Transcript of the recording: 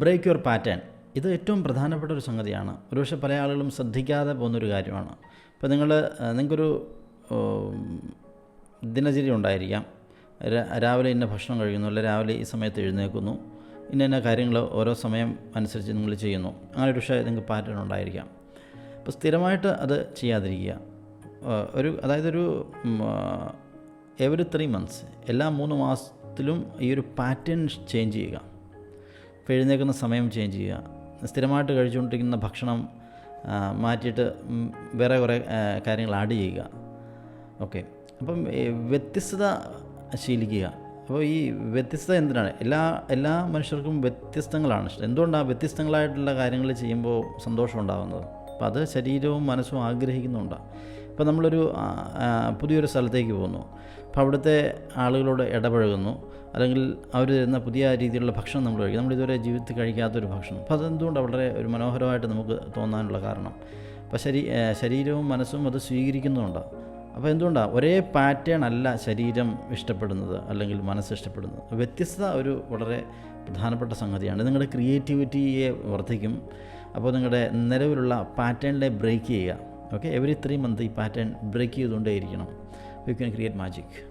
Break your pattern ഇത് ഏറ്റവും പ്രധാനപ്പെട്ട ഒരു സംഗതിയാണ്. ഒരുപക്ഷെ പല ആളുകളും ശ്രദ്ധിക്കാതെ പോകുന്നൊരു കാര്യമാണ്. ഇപ്പോൾ നിങ്ങൾ നിങ്ങൾക്കൊരു ദിനചര്യ ഉണ്ടായിരിക്കാം. രാവിലെ ഇന്ന ഭക്ഷണം കഴിക്കുന്നു അല്ലെങ്കിൽ രാവിലെ ഈ സമയത്ത് എഴുന്നേൽക്കുന്നു. ഇന്ന ഇന്ന കാര്യങ്ങൾ ഓരോ സമയം അനുസരിച്ച് നിങ്ങൾ ചെയ്യുന്നു. അങ്ങനെ ഒരു പക്ഷേ നിങ്ങൾക്ക് പാറ്റേൺ ഉണ്ടായിരിക്കാം. അപ്പോൾ സ്ഥിരമായിട്ട് അത് ചെയ്യാതിരിക്കുക. ഒരു അതായത് ഒരു എവറി ത്രീ മന്ത്സ് എല്ലാ മൂന്ന് മാസത്തിലും ഈ ഒരു പാറ്റേൺ ചേഞ്ച് ചെയ്യുക. എഴുന്നേൽക്കുന്ന സമയം ചേഞ്ച് ചെയ്യുക. സ്ഥിരമായിട്ട് കഴിച്ചുകൊണ്ടിരിക്കുന്ന ഭക്ഷണം മാറ്റിയിട്ട് വേറെ കുറേ കാര്യങ്ങൾ ആഡ് ചെയ്യുക. ഓക്കെ അപ്പം വ്യത്യസ്തത ശീലിക്കുക. അപ്പോൾ ഈ വ്യത്യസ്തത എന്തിനാണ്? എല്ലാ എല്ലാ മനുഷ്യർക്കും വ്യത്യസ്തങ്ങളാണ്. എന്തുകൊണ്ടാണ് വ്യത്യസ്തങ്ങളായിട്ടുള്ള കാര്യങ്ങൾ ചെയ്യുമ്പോൾ സന്തോഷം ഉണ്ടാകുന്നത് അപ്പോൾ അത് ശരീരവും മനസ്സും ആഗ്രഹിക്കുന്നുണ്ട്. ഇപ്പോൾ നമ്മളൊരു പുതിയൊരു സ്ഥലത്തേക്ക് പോകുന്നു. അപ്പോൾ അവിടുത്തെ ആളുകളോട് ഇടപഴകുന്നു. അല്ലെങ്കിൽ അവർ തരുന്ന പുതിയ രീതിയിലുള്ള ഭക്ഷണം നമ്മൾ കഴിക്കും. നമ്മൾ ഇതുവരെ ജീവിതത്തിൽ കഴിക്കാത്തൊരു ഭക്ഷണം. അപ്പോൾ അതെന്തുകൊണ്ട് വളരെ ഒരു മനോഹരമായിട്ട് നമുക്ക് തോന്നാനുള്ള കാരണം? അപ്പോൾ ശരി ശരീരവും മനസ്സും അത് സ്വീകരിക്കുന്നുണ്ട് അപ്പോൾ എന്തുകൊണ്ടാണ് ഒരേ പാറ്റേൺ അല്ല ശരീരം ഇഷ്ടപ്പെടുന്നത് അല്ലെങ്കിൽ മനസ്സ് ഇഷ്ടപ്പെടുന്നത്. വ്യത്യസ്തത ഒരു വളരെ പ്രധാനപ്പെട്ട സംഗതിയാണ്. നിങ്ങളുടെ ക്രിയേറ്റിവിറ്റിയെ വർദ്ധിക്കും. അപ്പോൾ നിങ്ങളുടെ നിലവിലുള്ള പാറ്റേണിനെ ബ്രേക്ക് ചെയ്യുക. ഓക്കെ എവറി ത്രീ മന്ത് ഈ pattern break ചെയ്തുകൊണ്ടേയിരിക്കണം. You can create magic